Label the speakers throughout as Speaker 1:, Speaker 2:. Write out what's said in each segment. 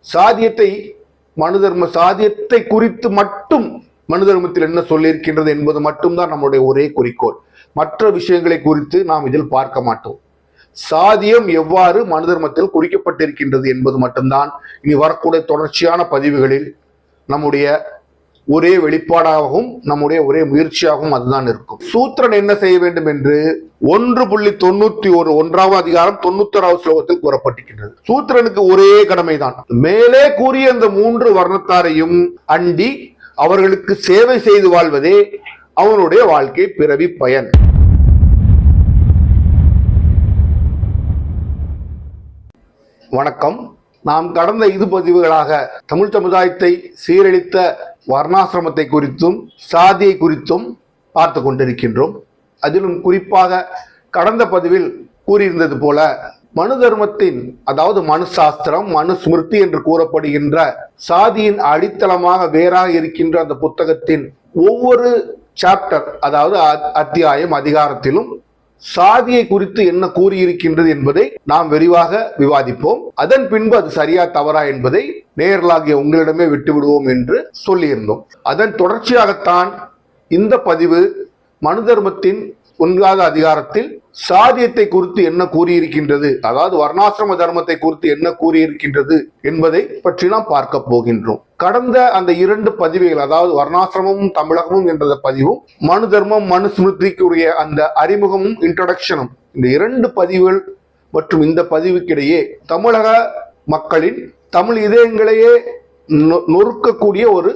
Speaker 1: சாதியத்தை மனு தர்ம சாதியத்தை குறித்து மட்டும் மனு தர்மத்தில் என்ன சொல்லியிருக்கின்றது என்பது மட்டும்தான் நம்முடைய ஒரே குறிக்கோள். மற்ற விஷயங்களை குறித்து நாம் இதில் பார்க்க மாட்டோம். சாதியம் எவ்வாறு மனு தர்மத்தில் குறிக்கப்பட்டிருக்கின்றது என்பது மட்டும்தான் இனி வரக்கூடிய தொடர்ச்சியான பதிவுகளில் நம்முடைய ஒரே வெளிப்பாடாகவும் நம்முடைய ஒரே முயற்சியாகவும் அதுதான் இருக்கும். சூத்திரன் என்ன செய்ய வேண்டும் என்று ஒன்று புள்ளி தொண்ணூத்தி ஒரு ஒன்றாவது அதிகாரம் தொண்ணூத்தொராவது ஸ்லோகத்தில் கூறப்பட்டிருக்கின்றது. சூத்திரனுக்கு ஒரே கடமைதான். மேலே கூறிய அந்த மூன்று வர்ணத்தாரையும் அண்டி அவர்களுக்கு சேவை செய்து வாழ்வதே அவனுடைய வாழ்க்கை பிறவி பயன். வணக்கம். நாம் கடந்த இது பதிவுகளாக தமிழ் சமுதாயத்தை சீரழித்த வர்ணாசிரமத்தை குறித்தும் சாதியை குறித்தும் பார்த்து கொண்டிருக்கின்றோம். அதிலும் குறிப்பாக கடந்த பதிவில் கூறியிருந்தது போல மனு தர்மத்தின் அதாவது மனு சாஸ்திரம் மனு ஸ்மிருதி என்று கூறப்படுகின்ற சாதியின் அடித்தளமாக வேறாக இருக்கின்ற அந்த புத்தகத்தின் ஒவ்வொரு சாப்டர் அதாவது அத்தியாயம் அதிகாரத்திலும் சாதியை குறித்து என்ன கூறியிருக்கின்றது என்பதை நாம் விரிவாக விவாதிப்போம். அதன் பின்பு அது சரியா தவறா என்பதை நேரலாகிய உங்களிடமே விட்டு விடுவோம் என்று சொல்லியிருந்தோம். அதன் தொடர்ச்சியாகத்தான் இந்த பதிவு மனு தர்மத்தின் ஒன்பதாவது அதிகாரத்தில் சாதியத்தை குறித்து என்ன கூறியிருக்கின்றது அதாவது வர்ணாசிரம தர்மத்தை குறித்து என்ன கூறியிருக்கின்றது என்பதை பற்றி நாம் பார்க்க போகின்றோம். கடந்த அந்த இரண்டு பதிவுகள் அதாவது வர்ணாசிரமும் தமிழகமும் என்ற பதிவும் மனு தர்மம் மனு ஸ்மிருதிக்குரிய அந்த அறிமுகமும் இன்ட்ரடக்ஷனும் இந்த இரண்டு பதிவுகள் மற்றும் இந்த பதிவுக்கிடையே தமிழக மக்களின் தமிழ் இதயங்களையே நொறுக்கக்கூடிய ஒரு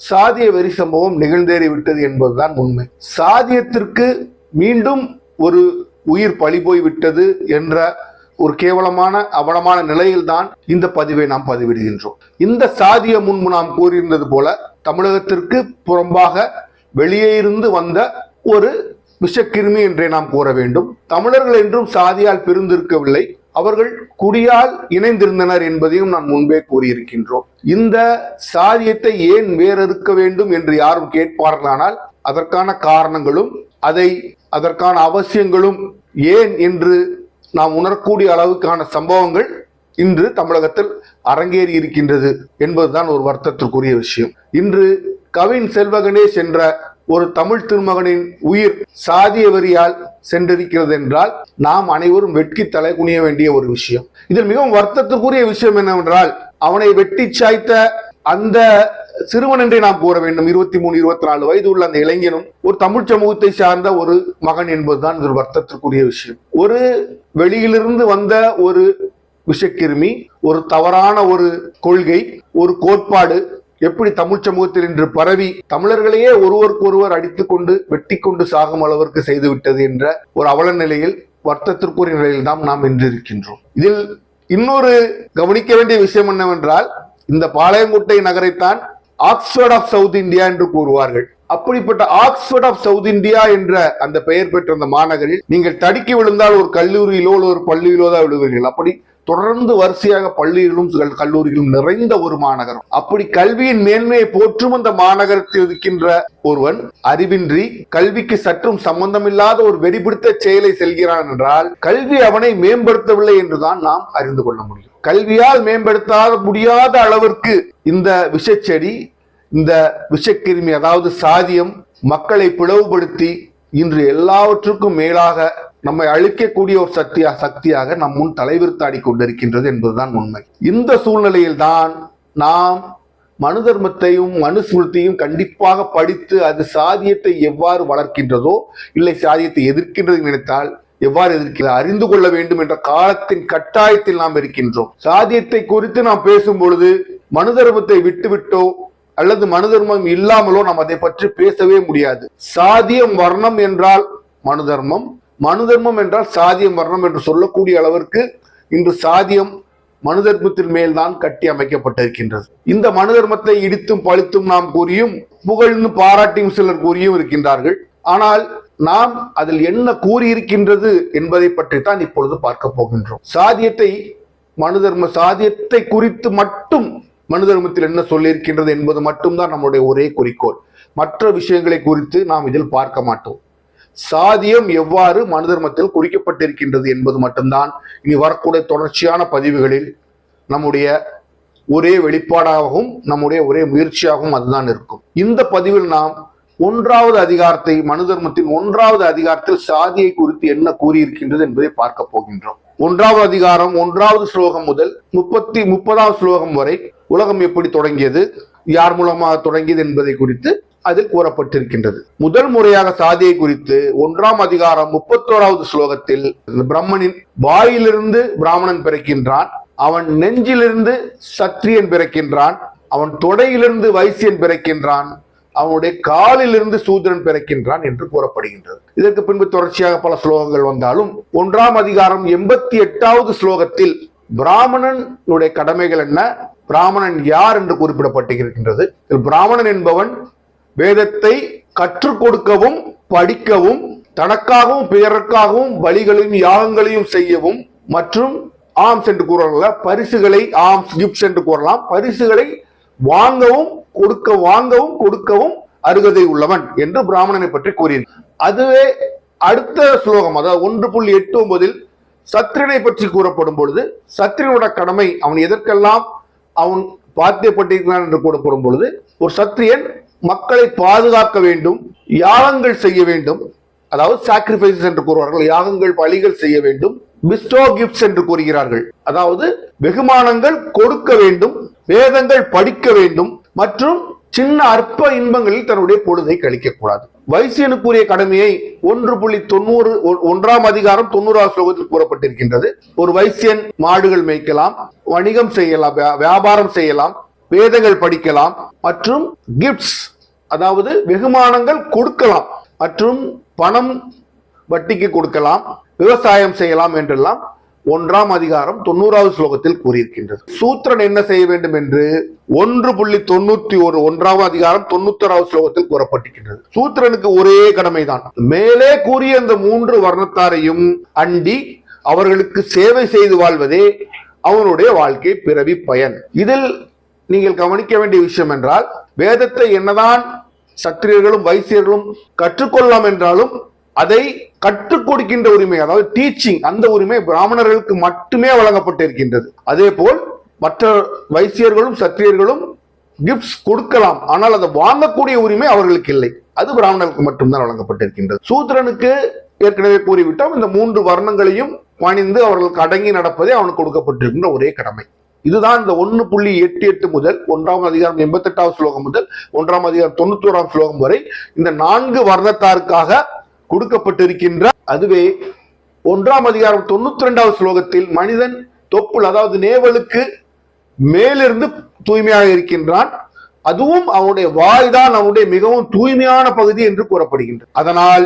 Speaker 1: சாதிய வெறி சம்பவம் நிகழ்ந்தேறிவிட்டது என்பதுதான் உண்மை. சாதியத்திற்கு மீண்டும் ஒரு உயிர் பழி போய் விட்டது என்ற ஒரு கேவலமான அவலமான நிலையில்தான் இந்த பதிவை நாம் பதிவிடுகின்றோம். இந்த சாதிய முன்பு நாம் கூறியிருந்தது போல தமிழகத்திற்கு புறம்பாக வெளியே இருந்து வந்த ஒரு விஷக்கிருமி என்றே நாம் கூற வேண்டும். தமிழர்கள் என்றும் சாதியால் பிரிந்திருக்கவில்லை. அவர்கள் குடியால் இணைந்திருந்தனர் என்பதையும் நான் முன்பே கூறியிருக்கின்றோம். இந்த சாதியத்தை ஏன் வேறறுக்க வேண்டும் என்று யாரும் கேட்பார்களானால் அதற்கான காரணங்களும் அதை அதற்கான அவசியங்களும் ஏன் என்று நாம் உணரக்கூடிய அளவுக்கான சம்பவங்கள் இன்று தமிழகத்தில் அரங்கேறி இருக்கின்றது என்பதுதான் ஒரு வருத்தத்திற்குரிய விஷயம். இன்று கவின் செல்வகணேஷ் என்ற ஒரு தமிழ் திருமகனின் உயிர் சாதிய வரியால் சென்றிருக்கிறது என்றால் நாம் அனைவரும் வெட்கி தலை குனிய வேண்டிய ஒரு விஷயம். இதில் மிகவும் வருத்தத்திற்குரிய விஷயம் என்னவென்றால் அவனை வெட்டி சாய்த்த அந்த சிறுவன் என்றே நாம் கூற வேண்டும். இருபத்தி மூணு இருபத்தி நாலு வயது உள்ள அந்த இளைஞனும் ஒரு தமிழ் சமூகத்தை சார்ந்த ஒரு மகன் என்பதுதான் இது ஒரு வருத்தத்திற்குரிய விஷயம். ஒரு வெளியிலிருந்து வந்த ஒரு விஷக்கிருமி ஒரு தவறான ஒரு கொள்கை ஒரு கோட்பாடு எப்படி தமிழ் சமூகத்தில் இன்று பரவி தமிழர்களையே ஒருவருக்கு ஒருவர் அடித்துக்கொண்டு வெட்டி கொண்டு சாகும் அளவிற்கு செய்துவிட்டது என்ற ஒரு அவல நிலையில் வருத்தத்திற்குரிய நிலையில் தான் நாம் இன்று இருக்கின்றோம். இதில் இன்னொரு கவனிக்க வேண்டிய விஷயம் என்னவென்றால் இந்த பாளையங்கோட்டை நகரைத்தான் ஆக்ஸ்போர்ட் ஆஃப் சவுத் இந்தியா என்று கூறுவார்கள். அப்படிப்பட்ட ஆக்ஸ்போர்ட் ஆஃப் சவுத் இந்தியா என்ற அந்த பெயர் பெற்ற அந்த மாநகரில் நீங்கள் தடுக்கி விழுந்தால் ஒரு கல்லூரியிலோ ஒரு பள்ளியிலோ தான் விழுவீர்கள். அப்படி தொடர்ந்து வரிசையாக பள்ளிகளும் கல்லூரிகளும் நிறைந்த ஒரு மாநகரம். அப்படி கல்வியின் மேன்மையை போற்றும் அந்த மாநகரத்தில் இருக்கின்ற ஒருவன் அறிவின்றி கல்விக்கு சற்றும் சம்பந்தமில்லாத ஒரு வெறிபிடித்த செயலை செல்கிறான் என்றால் கல்வி அவனை மேம்படுத்தவில்லை என்றுதான் நாம் அறிந்து கொள்ள முடியும். கல்வியால் மேம்படுத்தாத முடியாத அளவிற்கு இந்த விஷச்செடி இந்த விஷக்கிருமி அதாவது சாதியம் மக்களை பிளவுபடுத்தி இன்று எல்லாவற்றுக்கும் மேலாக நம்மை அழிக்கக்கூடிய ஒரு சக்தியா சக்தியாக நம் முன் தலைவிருத்தாடி கொண்டிருக்கின்றது என்பதுதான் உண்மை. இந்த சூழ்நிலையில் தான் நாம் மனு தர்மத்தையும் மனுஸ்மிருதியும் கண்டிப்பாக படித்து அது சாதியத்தை எவ்வாறு வளர்க்கின்றதோ இல்லை சாதியத்தை எதிர்க்கின்றது நினைத்தால் எவ்வாறு எதிர்க்கிறது அறிந்து கொள்ள வேண்டும் என்ற காலத்தின் கட்டாயத்தில் நாம் இருக்கின்றோம். சாதியத்தை குறித்து நாம் பேசும் பொழுது மனு தர்மத்தை விட்டுவிட்டோ அல்லது மனு தர்மம் இல்லாமலோ நாம் அதை பற்றி பேசவே முடியாது. சாதியம் வர்ணம் என்றால் மனு தர்மம் மனு தர்மம் என்றால் சாதியம் வர்ணம் என்று சொல்லக்கூடிய அளவிற்கு இன்று சாதியம் மனு தர்மத்தின் மேல்தான் கட்டி அமைக்கப்பட்டிருக்கின்றது. இந்த மனு தர்மத்தை இடித்தும் பழித்தும் நாம் கூறியும் புகழ்ந்து பாராட்டியும் சிலர் கூறியும் இருக்கின்றார்கள். ஆனால் நாம் அதில் என்ன கூறியிருக்கின்றது என்பதை பற்றி தான் இப்பொழுது பார்க்க போகின்றோம். சாதியத்தை மனு தர்ம சாதியத்தை குறித்து மட்டும் மனு தர்மத்தில் என்ன சொல்லியிருக்கின்றது என்பது மட்டும்தான் நம்முடைய ஒரே குறிக்கோள். மற்ற விஷயங்களை குறித்து நாம் இதில் பார்க்க மாட்டோம். சாதியம் எவ்வாறு மனு தர்மத்தில் குறிக்கப்பட்டிருக்கின்றது என்பது மட்டும்தான் இனி வரக்கூடிய தொடர்ச்சியான பதிவுகளில் நம்முடைய ஒரே வெளிப்பாடாகவும் நம்முடைய ஒரே முயற்சியாகவும் அதுதான் இருக்கும். இந்த பதிவில் நாம் ஒன்றாவது அதிகாரத்தை மனு தர்மத்தின் ஒன்றாவது அதிகாரத்தில் சாதியை குறித்து என்ன கூறியிருக்கின்றது என்பதை பார்க்க போகின்றோம். ஒன்றாவது அதிகாரம் ஒன்றாவது ஸ்லோகம் முதல் முப்பத்தி முப்பதாவது ஸ்லோகம் வரை உலகம் எப்படி தொடங்கியது யார் மூலமாக தொடங்கியது என்பதை குறித்து அதில் கூறப்பட்டிருக்கின்றது. முதல் முறையாக சாதியை குறித்து ஒன்றாம் அதிகாரம் முப்பத்தோராவது ஸ்லோகத்தில் பிரம்மனின் வாயிலிருந்து பிராமணன் பிறக்கின்றான் அவன் நெஞ்சிலிருந்து சத்திரியன் பிறக்கின்றான் அவன் தொடையிலிருந்து வைசியன் பிறக்கின்றான் அவனுடைய காலிலிருந்து சூதரன் பிறக்கின்றான் என்று கூறப்படுகின்றது. இதற்கு பின்பு தொடர்ச்சியாக பல ஸ்லோகங்கள் வந்தாலும் ஒன்றாம் அதிகாரம் எண்பத்தி எட்டாவது ஸ்லோகத்தில் பிராமணனுடைய கடமைகள் என்ன பிராமணன் யார் என்று குறிப்பிடப்பட்டிருக்கின்றது. பிராமணன் என்பவன் வேதத்தை கற்றுக் கொடுக்கவும் படிக்கவும் தனக்காகவும் பிறருக்காகவும் வழிகளையும் யாகங்களையும் செய்யவும் மற்றும் ஆம்ஸ் என்று கூறல பரிசுகளை ஆம்ஸ் கிஃப்ட்ஸ் என்று கூறலாம். பரிசுகளை வாங்கவும் கொடுக்க வாங்கவும் கொடுக்கவும் அருகதை உள்ளவன் என்று பிராமணனை பற்றி கூறினார் அதுவே அடுத்த ஸ்லோகம் அதாவது ஒன்று புள்ளி எட்டு ஒன்பதில் சத்திரனை பற்றி கூறப்படும் பொழுது சத்திரனோட கடமை அவன் எதற்கெல்லாம் அவன் பாத்தியப்பட்டிருக்கிறான் என்று கூறப்படும் பொழுது ஒரு சத்திரியன் மக்களை பாதுகாக்க வேண்டும் யாகங்கள் செய்ய வேண்டும். அதாவது சாக்ரிஃபைசஸ் என்று கூறுவார்கள் யாகங்கள் பலிகள் செய்ய வேண்டும். பிஸ்டோ கிஃப்ட்ஸ் என்று கூறுகிறார்கள். அதாவது வெகுமானங்கள் கொடுக்க வேண்டும் வேதங்கள் படிக்க வேண்டும் மற்றும் சின்ன அற்ப இன்பங்களில் தன்னுடைய பொழுதை கழிக்கக்கூடாது. வைசியனுக்குரிய கடமையை ஒன்று புள்ளி தொண்ணூறு ஒன்றாம் அதிகாரம் தொண்ணூறாம் ஸ்லோகத்தில் கூறப்பட்டிருக்கின்றது. ஒரு வைசியன் மாடுகள் மேய்க்கலாம் வணிகம் செய்யலாம் வியா- வியாபாரம் செய்யலாம் வேதங்கள் படிக்கலாம் மற்றும் கிஃப்ட்ஸ் அதாவது வெகுமானங்கள் கொடுக்கலாம் மற்றும் பணம் வட்டிக்கு கொடுக்கலாம் விவசாயம் செய்யலாம் என்றெல்லாம் ஒன்றாம் அதிகாரம் தொண்ணூறாவது ஸ்லோகத்தில் கூறியிருக்கின்றது. சூத்திரன் என்ன செய்ய வேண்டும் என்று ஒன்று புள்ளி தொண்ணூத்தி ஒரு ஒன்றாவது அதிகாரம் தொண்ணூத்தோராவது ஸ்லோகத்தில் கூறப்பட்டிருக்கின்றது. சூத்திரனுக்கு ஒரே கடமைதான். மேலே கூறிய அந்த மூன்று வர்ணத்தாரையும் அண்டி அவர்களுக்கு சேவை செய்து வாழ்வதே அவனுடைய வாழ்க்கை பிறவி பயன். இதில் நீங்கள் கவனிக்க வேண்டிய விஷயம் என்றால் வேதத்தை என்னதான் சத்திரியர்களும் வைசியர்களும் கற்றுக்கொள்ளலாம் என்றாலும் அதை கற்றுக் கொடுக்கின்ற உரிமை அதாவது டீச்சிங் அந்த உரிமை பிராமணர்களுக்கு மட்டுமே வழங்கப்பட்டிருக்கின்றது. அதே போல் மற்ற வைசியர்களும் சத்திரியர்களும் கிஃப்ட்ஸ் கொடுக்கலாம் ஆனால் அதை வாங்கக்கூடிய உரிமை அவர்களுக்கு இல்லை. அது பிராமணர்களுக்கு மட்டும்தான் வழங்கப்பட்டிருக்கின்றது. சூத்திரனுக்கு ஏற்கனவே கூறிவிட்டோம் இந்த மூன்று வர்ணங்களையும் பணிந்து அவர்களுக்கு அடங்கி நடப்பதே அவனுக்கு கொடுக்கப்பட்டிருக்கின்ற ஒரே கடமை. இதுதான் இந்த ஒன்னு புள்ளி எட்டு எட்டு முதல் ஒன்றாம் அதிகாரம் எண்பத்தி எட்டாவது ஸ்லோகம் முதல் ஒன்றாம் அதிகாரம் தொண்ணூத்தோராம் ஸ்லோகம் வரை இந்த நான்கு வர்ணத்தாருக்காக கொடுக்கப்பட்டிருக்கின்ற அதுவே ஒன்றாம் அதிகாரம் தொண்ணூத்தி ரெண்டாவது ஸ்லோகத்தில் மனிதன் தொப்புள் அதாவது நேவலுக்கு மேலிருந்து தூய்மையாக இருக்கின்றான். அதுவும் அவனுடைய வாய் தான் அவனுடைய மிகவும் தூய்மையான பகுதி என்று கூறப்படுகின்றது. அதனால்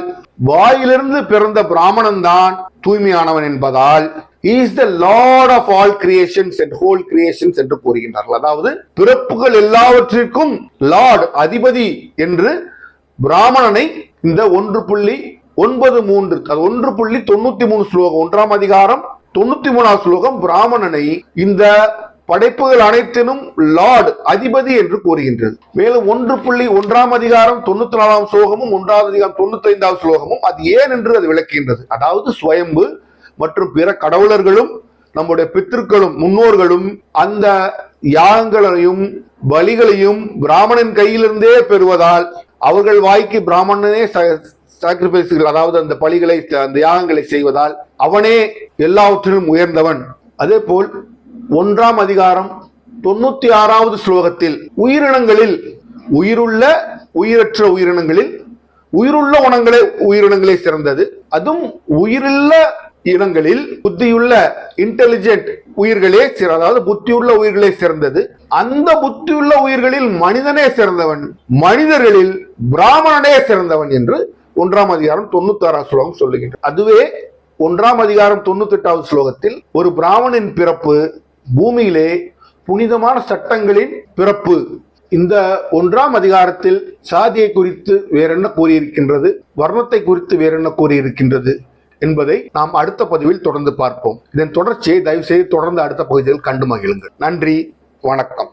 Speaker 1: வாயிலிருந்து பிறந்த பிராமணன் தான் தூய்மையானவன் என்பதால் is the lord of all creations and whole creations என்று கூறுகின்றார்கள். அதாவது பிறப்புகள் எல்லாவற்றிற்கும் லார்ட் அதிபதி என்று பிராமணனை இந்த ஒன்று புள்ளி ஒன்பது மூன்று அது ஒன்று புள்ளி தொண்ணூத்தி மூணு ஸ்லோகம் ஒன்றாம் அதிகாரம் தொண்ணூத்தி மூணாம் ஸ்லோகம் பிராமணனை இந்த படைப்புகள் அனைத்தினும் லார்ட் அதிபதி என்று கூறுகின்றது. மேலும் ஒன்று புள்ளி ஒன்றாம் அதிகாரம் தொண்ணூத்தி நாலாம் ஸ்லோகமும் ஒன்றாவது அதிகாரம் தொண்ணூத்தி ஐந்தாவது ஸ்லோகமும் அது ஏன் என்று அது விளக்குகின்றது. அதாவது சுயம்பு மற்றும் பிற கடவுளர்களும் நம்முடைய பித்திருக்களும் முன்னோர்களும் அந்த யாகங்களையும் பலிகளையும் பிராமணன் கையிலிருந்தே பெறுவதால் அவர்கள் வாய்க்கு பிராமணனே சாக்ரிஃபைஸ்கள் அதாவது அந்த பலிகளை அந்த யாகங்களை செய்வதால் அவனே எல்லாவற்றிலும் உயர்ந்தவன். அதே போல் ஒன்றாம் அதிகாரம் தொண்ணூத்தி ஆறாவது ஸ்லோகத்தில் உயிரினங்களில் உயிருள்ள உயிரற்ற உயிரினங்களில் உயிருள்ள உணங்களே உயிரினங்களே சிறந்தது. அதுவும் உயிருள்ள இனங்களில் புத்தியுள்ள இன்டெலிஜென்ட் உயிர்களே சிற அதாவது புத்தியுள்ள உயிர்களே சிறந்தது. அந்த புத்தியுள்ள உயிர்களில் மனிதனே சிறந்தவன் மனிதர்களில் பிராமணனே சிறந்தவன் என்று ஒன்றாம் அதிகாரம் தொண்ணூத்தி ஆறாம் ஸ்லோகம் சொல்லுகின்றது. அதுவே ஒன்றாம் அதிகாரம் தொண்ணூத்தி எட்டாவது ஸ்லோகத்தில் ஒரு பிராமணின் பிறப்பு பூமியிலே புனிதமான சட்டங்களின் பிறப்பு. இந்த ஒன்றாம் அதிகாரத்தில் சாதியை குறித்து வேறென்ன கூறியிருக்கின்றது? வர்ணத்தை குறித்து வேறென்ன கூறியிருக்கின்றது? என்பதை நாம் அடுத்த பதிவில் தொடர்ந்து பார்ப்போம். இதன் தொடர்ச்சியை தயவு செய்து தொடர்ந்து அடுத்த பகுதியில் கண்டு மகிழுங்கள். நன்றி வணக்கம்.